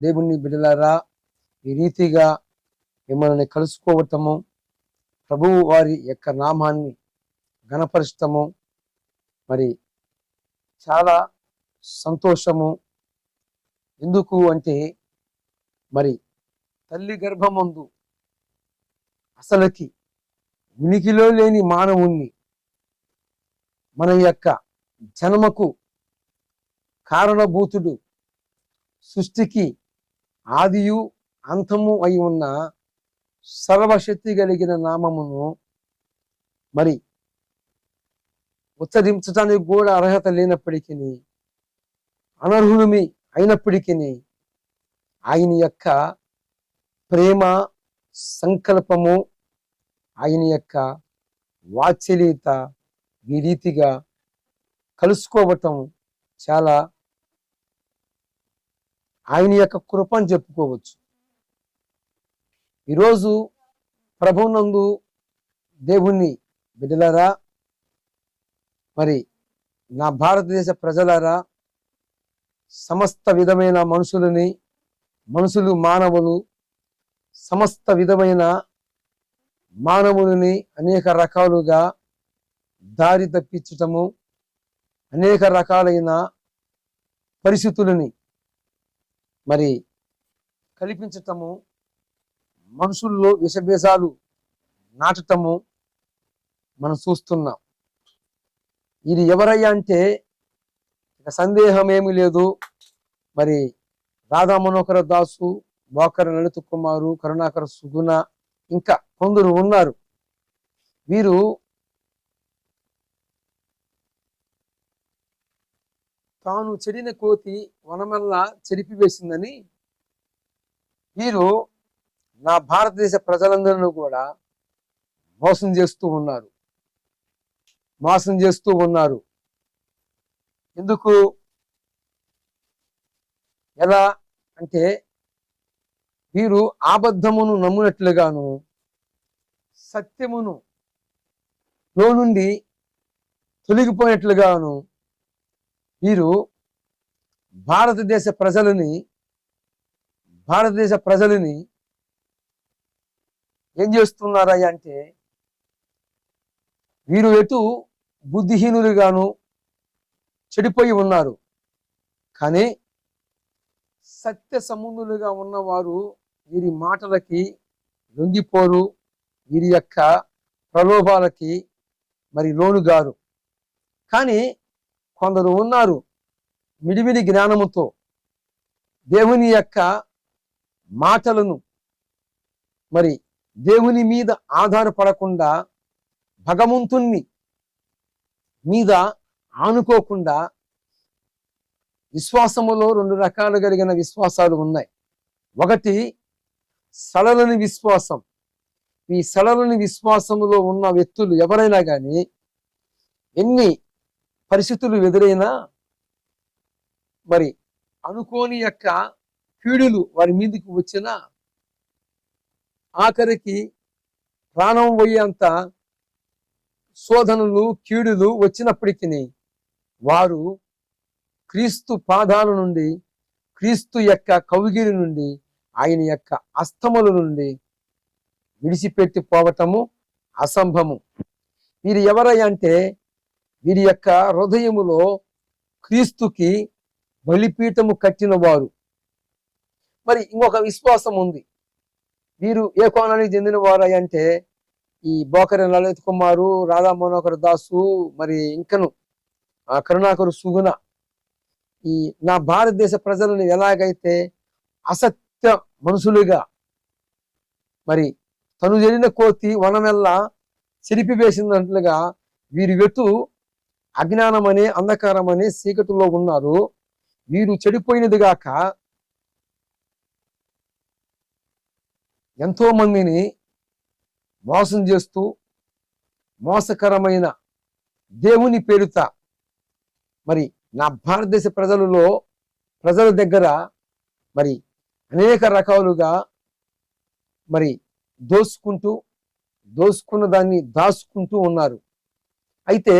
దేవుని బిడ్డలారా ఈ రీతిగా మిమ్మల్ని కలుసుకోవటము ప్రభువు వారి యొక్క నామాన్ని గణపరచటము మరి చాలా సంతోషము. ఎందుకు అంటే మరి తల్లి గర్భమందు అసలుకి ఉనికిలో లేని మానవుణ్ణి మన యొక్క జన్మకు కారణభూతుడు సృష్టికి ఆదియు అంతము అయి ఉన్న సర్వశక్తి కలిగిన నామమును మరి ఉచ్చరించడానికి కూడా అర్హత లేనప్పటికీ అనర్హులమి అయినప్పటికీ ఆయన యొక్క ప్రేమ సంకల్పము ఆయన యొక్క వాత్సల్యత ఈ రీతిగా కలుసుకోవటం చాలా ఆయన యొక్క కృప అని చెప్పుకోవచ్చు. ఈరోజు ప్రభునందు దేవుణ్ణి బిడ్డలారా మరి నా భారతదేశ ప్రజలారా సమస్త విధమైన మనుషులని మనుషులు మానవులు సమస్త విధమైన మానవులని అనేక రకాలుగా దారి తప్పించటము అనేక రకాలైన పరిస్థితులని మరి కల్పించటము మనుషుల్లో విషభేషాలు నాటటము మనం చూస్తున్నాం. ఇది ఎవరయ్యా అంటే ఇక సందేహం ఏమీ లేదు. మరి రాధా మనోహర దాసు బోకర లలిత కుమారు కరుణాకర సుగుణ ఇంకా కొందరు ఉన్నారు. వీరు తాను చెడిన కోతి వనమల్లా చెరిపివేసిందని వీరు నా భారతదేశ ప్రజలందరినీ కూడా మోసం చేస్తూ ఉన్నారు. మోసం చేస్తూ ఉన్నారు. ఎందుకు? ఎలా అంటే వీరు ఆబద్ధమును నమ్మునట్లుగాను సత్యమును లో నుండి తొలగిపోయినట్లుగాను వీరు భారతదేశ ప్రజలని భారతదేశ ప్రజలని ఏం చేస్తున్నారయ్య అంటే వీరు ఎటు బుద్ధిహీనులుగాను చెడిపోయి ఉన్నారు. కానీ సత్య సంబంధులుగా ఉన్నవారు వీరి మాటలకి లొంగిపోరు వీరి యొక్క ప్రలోభాలకి మరి లోనుగారు. కానీ కొందరు ఉన్నారు. మిడిమిడి జ్ఞానముతో దేవుని యొక్క మాటలను మరి దేవుని మీద ఆధారపడకుండా భగవంతుణ్ణి మీద ఆనుకోకుండా విశ్వాసములో రెండు రకాలు కలిగిన విశ్వాసాలు ఉన్నాయి. ఒకటి సడలని విశ్వాసం. ఈ సడలని విశ్వాసములో ఉన్న వ్యక్తులు ఎవరైనా కానీ ఎన్ని పరిస్థితులు ఎదురైనా మరి అనుకోని యొక్క కీడులు వారి మీదకి వచ్చినా ఆఖరికి ప్రాణం పోయేంత శోధనలు కీడులు వచ్చినప్పటికీ వారు క్రీస్తు పాదాల నుండి క్రీస్తు యొక్క కవిగిరి నుండి ఆయన యొక్క అస్తముల నుండి విడిచిపెట్టి పోవటము అసంభము వీరు ఎవరై అంటే వీరి యొక్క హృదయములో క్రీస్తుకి బలిపీఠము కట్టిన వారు. మరి ఇంకొక విశ్వాసం ఉంది. వీరు ఏ కోణానికి చెందిన వారు అంటే ఈ బోకరి లలిత్ కుమారు రాధా మనోహర్ దాసు మరి ఇంకను ఆ కరుణాకరు సుగుణ. ఈ నా భారతదేశ ప్రజలను ఎలాగైతే అసత్య మనుషులుగా మరి తను జరిగిన కోతి వనమెల్లా చెరిపివేసినట్లుగా వీరి వెతు అజ్ఞానం అనే అంధకారం అనే చీకటిలో ఉన్నారు. వీరు చెడిపోయినది గాక ఎంతో మందిని మోసం చేస్తూ మోసకరమైన దేవుని పేరుత మరి నా భారతదేశ ప్రజలలో ప్రజల దగ్గర మరి అనేక రకాలుగా మరి దోసుకుంటూ దోసుకున్న దాన్ని దాచుకుంటూ ఉన్నారు. అయితే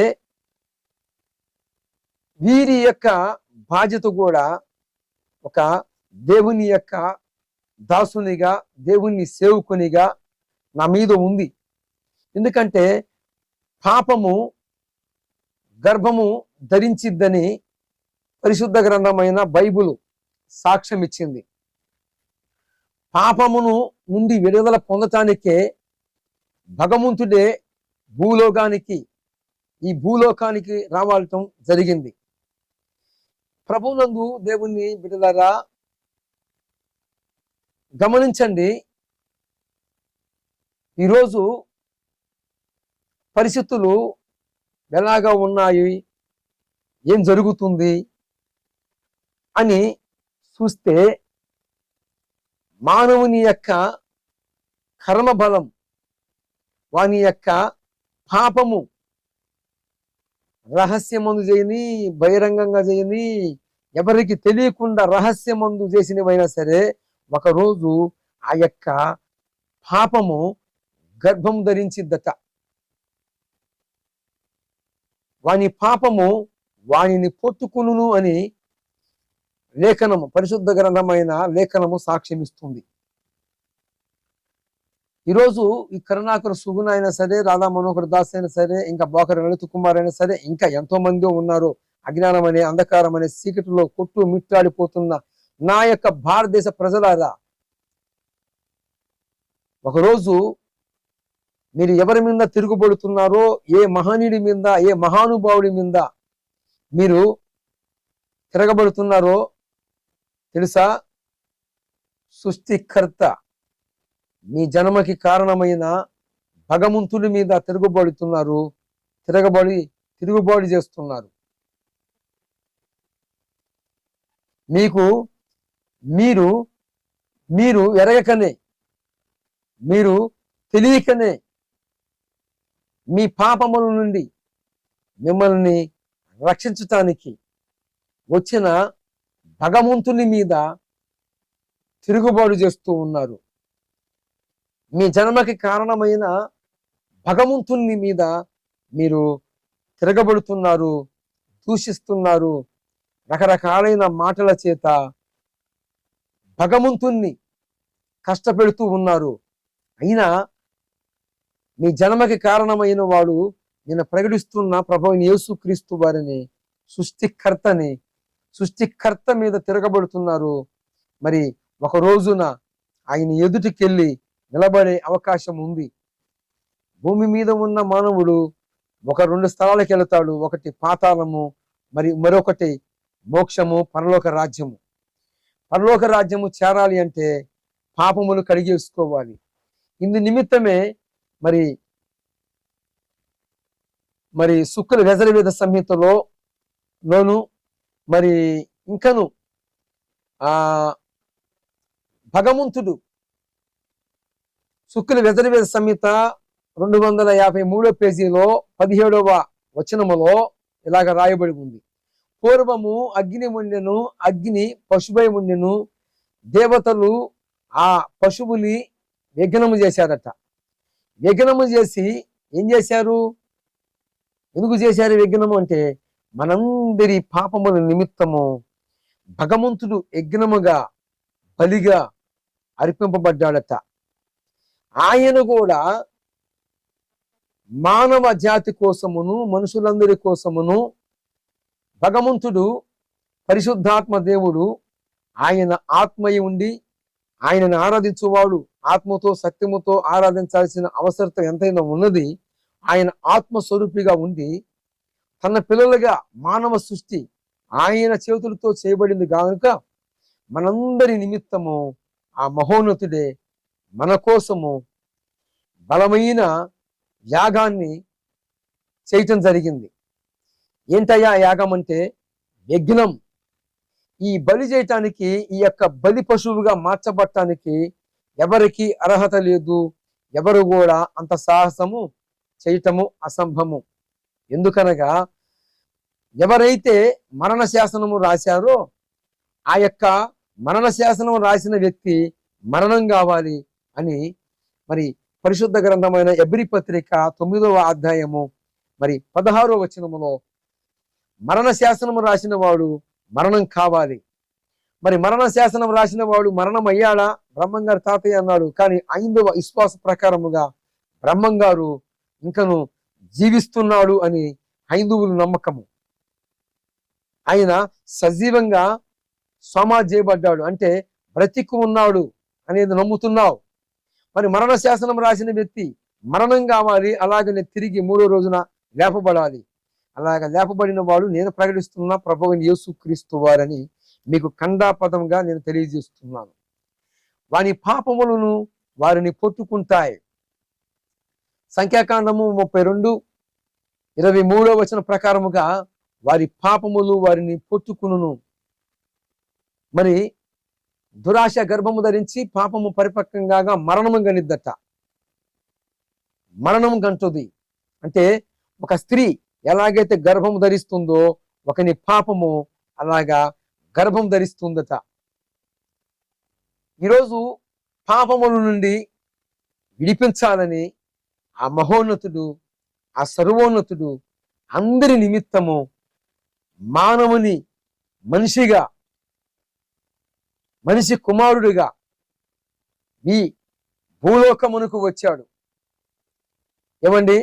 వీరి యొక్క బాధ్యత కూడా ఒక దేవుని యొక్క దాసునిగా దేవుణ్ణి సేవకునిగా నా మీద ఉంది. ఎందుకంటే పాపము గర్భము ధరించిద్దని పరిశుద్ధ గ్రంథమైన బైబుల్ సాక్ష్యం ఇచ్చింది. పాపమును నుండి విడుదల పొందటానికే భగవంతుడే భూలోకానికి ఈ భూలోకానికి రావటం జరిగింది. ప్రభునందు దేవుణ్ణి బిడ్డలారా గమనించండి. ఈరోజు పరిస్థితులు ఎలాగా ఉన్నాయి ఏం జరుగుతుంది అని చూస్తే మానవుని యొక్క కర్మబలం వాని యొక్క పాపము రహస్యమందు చేయని బహిరంగంగా చేయని ఎవరికి తెలియకుండా రహస్యమందు చేసినవైనా సరే ఒకరోజు ఆ యొక్క పాపము గర్భం ధరించిద్దట. వాని పాపము వానిని పొట్టుకును అని లేఖనము పరిశుద్ధ గ్రంథమైన లేఖనము సాక్ష్యమిస్తుంది. ఈరోజు ఈ కరుణాకర సుగుణ అయినా సరే రాధా మనోహర్ దాస్ అయినా సరే ఇంకా బోకర లలిత కుమార్ అయినా సరే ఇంకా ఎంతో మంది ఉన్నారు. అజ్ఞానం అనే అంధకారం అనే సీకటిలో కొట్టు మిట్టాడిపోతున్న నా యొక్క భారతదేశ ప్రజలారా ఒకరోజు మీరు ఎవరి మీద తిరుగుబడుతున్నారో ఏ మహనీయుడి మీద ఏ మహానుభావుడి మీద మీరు తిరగబడుతున్నారో తెలుసా? సృష్టికర్త మీ జన్మకి కారణమైన భగవంతుని మీద తిరుగుబడుతున్నారు తిరగబడి తిరుగుబాటు చేస్తున్నారు. మీకు మీరు మీరు ఎరగకనే మీరు తెలియకనే మీ పాపముల నుండి మిమ్మల్ని రక్షించటానికి వచ్చిన భగవంతుని మీద తిరుగుబాటు చేస్తూ ఉన్నారు. మీ జన్మకి కారణమైన భగవంతుని మీద మీరు తిరగబడుతున్నారు దూషిస్తున్నారు రకరకాలైన మాటల చేత భగవంతుణ్ణి కష్టపెడుతూ ఉన్నారు. అయినా మీ జన్మకి కారణమైన వాడు నేను ప్రకటిస్తున్న ప్రభు యేసుక్రీస్తు వారిని సృష్టికర్తని సృష్టికర్త మీద తిరగబడుతున్నారు. మరి ఒక రోజున ఆయన ఎదుటికెళ్ళి నిలబడే అవకాశం ఉంది. భూమి మీద ఉన్న మానవుడు ఒక రెండు స్థలాలకు వెళతాడు. ఒకటి పాతాళము మరి మరొకటి మోక్షము పరలోక రాజ్యము. పరలోక రాజ్యము చేరాలి అంటే పాపములు కడిగేసుకోవాలి. ఇందు నిమిత్తమే మరి మరి సుక్కుల వెజరవేద సంహితలో లోను మరి ఇంకను ఆ భగవంతుడు శుక్ల వెజరవేద సంహిత రెండు వందల యాభై మూడో పేజీలో పదిహేడవ వచనములో ఇలాగ రాయబడి ఉంది. పూర్వము అగ్ని ఉండెను అగ్ని పశుభై ఉండెను దేవతలు ఆ పశువుని విఘ్నము చేశారట. విఘ్నము చేసి ఏం చేశారు? ఎందుకు చేశారు విఘ్నము అంటే మనందరి పాపముల నిమిత్తము భగవంతుడు యజ్ఞముగా బలిగా అర్పింపబడ్డాడట. ఆయన కూడా మానవ జాతి కోసమును మనుషులందరి కోసమును భగవంతుడు పరిశుద్ధాత్మ దేవుడు ఆయన ఆత్మయి ఉండి ఆయనను ఆరాధించువాడు. ఆత్మతో సత్యముతో ఆరాధించాల్సిన అవసరత ఎంతైనా ఉన్నది. ఆయన ఆత్మస్వరూపిగా ఉండి తన పిల్లలుగా మానవ సృష్టి ఆయన చేతులతో చేయబడింది కనుక మనందరి నిమిత్తము ఆ మహోన్నతుడే మన కోసము బలమైన యాగాన్ని చేయటం జరిగింది. ఏంటయ్యా యాగం అంటే యజ్ఞం. ఈ బలి చేయటానికి ఈ యొక్క బలి పశువుగా మార్చబడటానికి ఎవరికి అర్హత లేదు ఎవరు కూడా అంత సాహసము చేయటము అసంభవము. ఎందుకనగా ఎవరైతే మరణ శాసనము రాశారో ఆ యొక్క మరణ శాసనం రాసిన వ్యక్తి మరణం కావాలి అని మరి పరిశుద్ధ గ్రంథమైన ఎబ్రి పత్రిక తొమ్మిదవ అధ్యాయము మరి పదహారో వచనములో మరణ శాసనము రాసిన వాడు మరణం కావాలి. మరి మరణ శాసనం రాసిన వాడు మరణం అయ్యాడా బ్రహ్మంగారు తాతయ్య అన్నాడు. కానీ ఐదవ విశ్వాస ప్రకారముగా బ్రహ్మంగారు ఇంకను జీవిస్తున్నాడు అని హైందువుల నమ్మకము. ఆయన సజీవంగా సమాజ్ చేయబడ్డాడు. అంటే బ్రతికు ఉన్నాడు అనేది నమ్ముతున్నావు. మరి మరణ శాసనం రాసిన వ్యక్తి మరణం కావాలి అలాగనే తిరిగి మూడో రోజున లేపబడాలి. అలాగ లేపబడిన వాడు నేను ప్రకటిస్తున్న ప్రభువు యేసు క్రీస్తు వారని మీకు ఖండాపదంగా నేను తెలియజేస్తున్నాను. వాని పాపములను వారిని పొట్టుకుంటాయి సంఖ్యాకాండము ముప్పై రెండు ఇరవై మూడో వచన ప్రకారముగా వారి పాపములు వారిని పొట్టుకును మరి దురాశ గర్భము ధరించి పాపము పరిపక్వంగా మరణము గనిద్దట. మరణం గంటుది. అంటే ఒక స్త్రీ ఎలాగైతే గర్భము ధరిస్తుందో ఒకని పాపము అలాగా గర్భం ధరిస్తుందట. ఈరోజు పాపముల నుండి విడిపించాలని ఆ మహోన్నతుడు ఆ సర్వోన్నతుడు అందరి నిమిత్తము మానవుని మనిషిగా మనిషి కుమారుడిగా ఈ భూలోకమునకు వచ్చాడు. ఏమండి?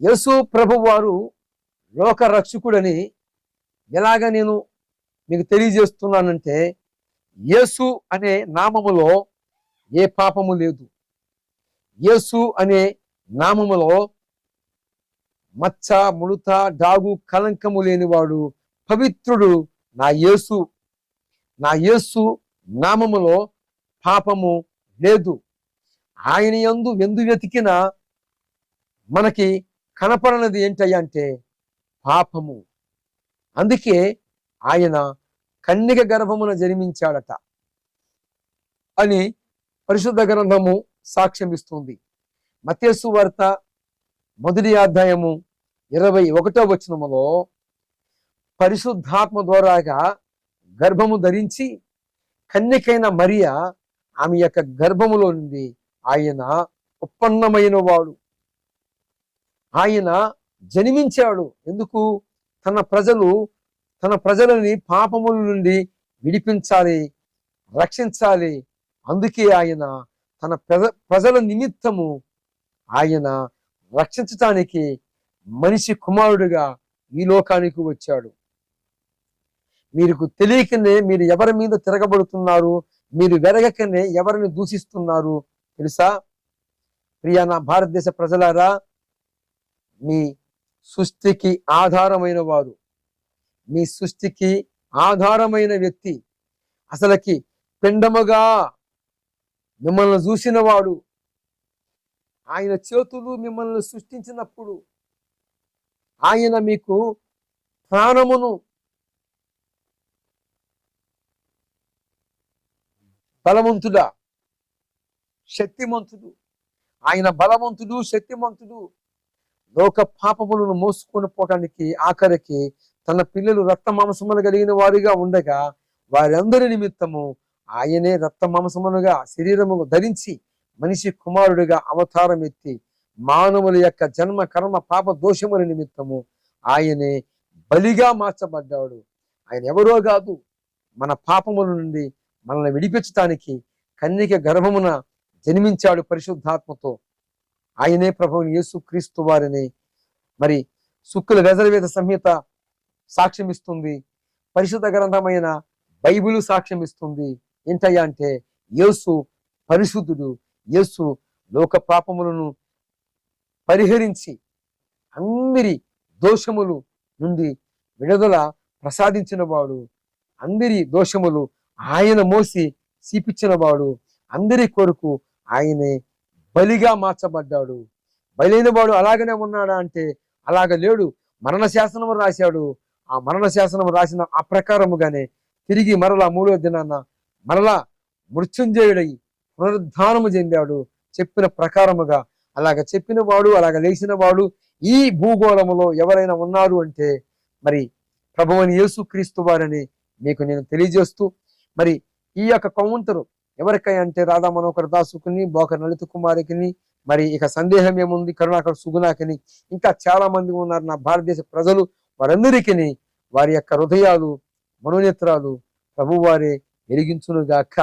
యేసు ప్రభు వారు లోక రక్షకుడని ఎలాగ నేను మీకు తెలియజేస్తున్నానంటే యేసు అనే నామములో ఏ పాపము లేదు. యేసు అనే నామములో మచ్చ ముడత డాగు కలంకము లేనివాడు పవిత్రుడు నా యేసు నా యేసు నామములో పాపము లేదు. ఆయన యందు ఎందు వెతికిన మనకి కనపడనది ఏంటయ్యా అంటే పాపము. అందుకే ఆయన కన్నిక గర్భమున జన్మించాడట అని పరిశుద్ధ గ్రంథము సాక్ష్యం ఇస్తుంది మతేసు వార్త మొదటి అధ్యాయము ఇరవై ఒకటో వచనములో పరిశుద్ధాత్మ ద్వారాగా గర్భము ధరించి కన్యకైన మరియ ఆమె యొక్క గర్భములో నుండి ఆయన ఉత్పన్నమైన వాడు. ఆయన జన్మించాడు. ఎందుకు? తన ప్రజలు తన ప్రజలని పాపముల నుండి విడిపించాలి రక్షించాలి. అందుకే ఆయన తన ప్రజ ప్రజల నిమిత్తము ఆయన రక్షించటానికి మనిషి కుమారుడిగా ఈ లోకానికి వచ్చాడు. మీకు తెలియకనే మీరు ఎవరి మీద తిరగబడుతున్నారు మీరు వెరగకనే ఎవరిని దూషిస్తున్నారు తెలుసా? ప్రియా నా భారతదేశ ప్రజలారా మీ సృష్టికి ఆధారమైన వారు మీ సృష్టికి ఆధారమైన వ్యక్తి అసలకి పిండముగా మిమ్మల్ని చూసినవాడు ఆయన చేతులు మిమ్మల్ని సృష్టించినప్పుడు ఆయన మీకు ప్రాణమును బలవంతుడా? శక్తిమంతుడు. ఆయన బలవంతుడు శక్తిమంతుడు. లోక పాపములను మోసుకొని పోవడానికి ఆఖరికి తన పిల్లలు రక్త మాంసములు కలిగిన వారిగా ఉండగా వారందరి నిమిత్తము ఆయనే రక్త మాంసములుగా శరీరము ధరించి మనిషి కుమారుడిగా అవతారం ఎత్తి మానవుల యొక్క జన్మ కర్మ పాప దోషముల నిమిత్తము ఆయనే బలిగా మార్చబడ్డాడు. ఆయన ఎవరో కాదు. మన పాపముల నుండి మనల్ని విడిపించటానికి కన్యక గర్భమున జన్మించాడు పరిశుద్ధాత్మతో ఆయనే ప్రభువుని యేసు క్రీస్తు వారిని. మరి సుక్కుల వెజరవేద సంహిత సాక్ష్యం ఇస్తుంది పరిశుద్ధ గ్రంథమైన బైబిల్ సాక్ష్యం ఇస్తుంది ఏంటయ్యా అంటే యేసు పరిశుద్ధుడు. యేసు లోక పాపములను పరిహరించి అందరి దోషములు నుండి విడుదల ప్రసాదించిన వాడు అందరి దోషములు ఆయన మోసి చూపించిన వాడు అందరి కొరకు ఆయనే బలిగా మార్చబడ్డాడు. బలైన వాడు అలాగనే ఉన్నాడా అంటే అలాగ లేడు. మరణ శాసనం రాశాడు. ఆ మరణ శాసనం రాసిన ఆ ప్రకారముగానే తిరిగి మరలా మూడో దినాన మరలా మృత్యుంజయుడై పునరుద్ధానము చెందాడు. చెప్పిన ప్రకారముగా అలాగ చెప్పిన వాడు అలాగ లేచిన వాడు ఈ భూగోళములో ఎవరైనా ఉన్నారు అంటే మరి ప్రభువని యేసు క్రీస్తు వారని మీకు నేను తెలియజేస్తూ మరి ఈ యొక్క కౌంటరు ఎవరికై అంటే రాధా మనోహర్ దాసుకుని బోకర్ లలిత కుమారికి మరి ఇక సందేహం ఏముంది కరుణాకర్ సుగుణాకిని ఇంకా చాలా మంది ఉన్నారు నా భారతదేశ ప్రజలు. వారందరికీ వారి యొక్క హృదయాలు మనోనేత్రాలు ప్రభువారే వెలిగించునుగాక.